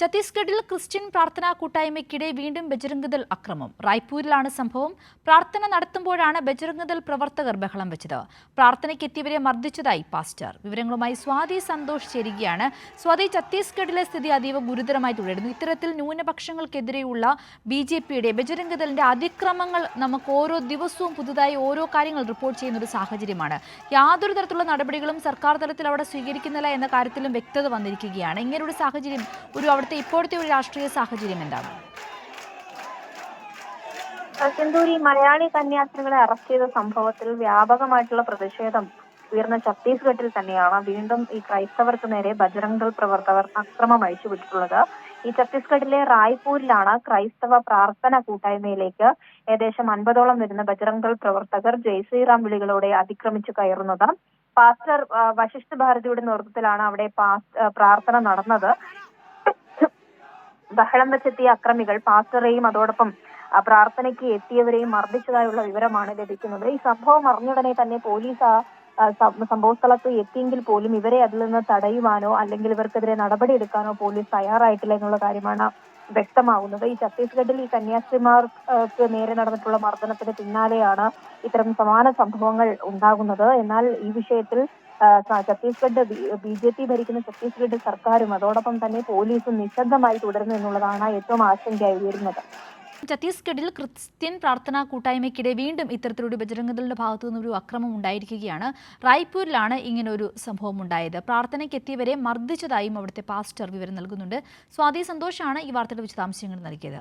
ഛത്തീസ്ഗഡിൽ ക്രിസ്ത്യൻ പ്രാർത്ഥനാ കൂട്ടായ്മയ്ക്കിടെ വീണ്ടും ബജരംഗദൾ അക്രമം. റായ്പൂരിലാണ് സംഭവം. പ്രാർത്ഥന നടത്തുമ്പോഴാണ് ബജരംഗദൾ പ്രവർത്തകർ ബഹളം വെച്ചത്. പ്രാർത്ഥനയ്ക്കെത്തിയവരെ മർദ്ദിച്ചതായി പാസ്റ്റർ. വിവരങ്ങളുമായി സ്വാതി സന്തോഷ് ചേരുകയാണ്. സ്വാതി ഛത്തീസ്ഗഡിലെ സ്ഥിതി അതീവ ഗുരുതരമായി തുടരുന്നു. ഇത്തരത്തിൽ ന്യൂനപക്ഷങ്ങൾക്കെതിരെയുള്ള ബി ജെ പിയുടെ ബജരംഗദളിന്റെ അതിക്രമങ്ങൾ നമുക്ക് ഓരോ ദിവസവും പുതുതായി ഓരോ കാര്യങ്ങൾ റിപ്പോർട്ട് ചെയ്യുന്ന ഒരു സാഹചര്യമാണ്. യാതൊരു തരത്തിലുള്ള നടപടികളും സർക്കാർ തലത്തിൽ അവിടെ സ്വീകരിക്കുന്നില്ല എന്ന കാര്യത്തിലും വ്യക്തത വന്നിരിക്കുകയാണ്. ഇങ്ങനൊരു സാഹചര്യം ഒരു അവിടുത്തെ ഇപ്പോഴത്തെ ഒരു രാഷ്ട്രീയ സാഹചര്യം എന്താണ്? സിന്ധൂരി മലയാളി കന്യാസ്ത്രീകളെ അറസ്റ്റ് ചെയ്ത സംഭവത്തിൽ വ്യാപകമായിട്ടുള്ള പ്രതിഷേധം ഉയർന്ന ഛത്തീസ്ഗഡിൽ തന്നെയാണ്. വീണ്ടും ഈ ക്രൈസ്തവർക്ക് നേരെ ബജറംഗ് പ്രവർത്തകർ അക്രമം അഴിച്ചുവിട്ടിട്ടുള്ളത്. ഈ ഛത്തീസ്ഗഡിലെ റായ്പൂരിലാണ് ക്രൈസ്തവ പ്രാർത്ഥന കൂട്ടായ്മയിലേക്ക് ഏകദേശം അൻപതോളം വരുന്ന ബജറംഗ് പ്രവർത്തകർ ജയ് ശ്രീറാം വിളികളോടെ അതിക്രമിച്ചു കയറുന്നത്. പാസ്റ്റർ വശിഷ്ഠ ഭാരതിയുടെ നേതൃത്വത്തിലാണ് അവിടെ പ്രാർത്ഥന നടന്നത്. ബഹളം വെച്ചെത്തിയ അക്രമികൾ പാസ്റ്ററേയും അതോടൊപ്പം പ്രാർത്ഥനയ്ക്ക് എത്തിയവരെയും മർദ്ദിച്ചതായുള്ള വിവരമാണ് ലഭിക്കുന്നത്. ഈ സംഭവം അറിഞ്ഞുടനെ തന്നെ പോലീസ് ആ സംഭവ സ്ഥലത്ത് എത്തിയെങ്കിൽ പോലും ഇവരെ അതിൽ നിന്ന് തടയുവാനോ അല്ലെങ്കിൽ ഇവർക്കെതിരെ നടപടിയെടുക്കാനോ പോലീസ് തയ്യാറായിട്ടില്ല എന്നുള്ള കാര്യമാണ് വ്യക്തമാവുന്നത്. ഈ ഛത്തീസ്ഗഡിൽ ഈ കന്യാസ്ത്രീമാർക്ക് നേരെ നടന്നിട്ടുള്ള മർദ്ദനത്തിന് പിന്നാലെയാണ് ഇത്തരം സമാന സംഭവങ്ങൾ ഉണ്ടാകുന്നത്. എന്നാൽ ഈ വിഷയത്തിൽ ഛത്തീസ്ഗഡ് ബി ജെ പി ഭരിക്കുന്ന ഛത്തീസ്ഗഡ് സർക്കാരും അതോടൊപ്പം തന്നെ പോലീസും നിശബ്ദമായി തുടരുന്നു എന്നുള്ളതാണ് ഏറ്റവും ആശങ്കയായി ഉയരുന്നത് ഛത്തീസ്ഗഡിൽ ക്രിസ്ത്യൻ പ്രാർത്ഥനാ കൂട്ടായ്മയ്ക്കിടെ വീണ്ടും ഇത്തരത്തിലൊരു ബജരംഗദളിന്റെ ഭാഗത്തു നിന്ന് ഒരു അക്രമം ഉണ്ടായിരിക്കുകയാണ്. റായ്പൂരിലാണ് ഇങ്ങനെ ഒരു സംഭവം ഉണ്ടായത്. പ്രാർത്ഥനയ്ക്കെത്തിയവരെ മർദ്ദിച്ചതായും അവിടുത്തെ പാസ്റ്റർ വിവരം നൽകുന്നുണ്ട്. സ്വാതി സന്തോഷാണ് ഈ വാർത്തയുടെ വിശദാംശങ്ങൾ നൽകിയത്.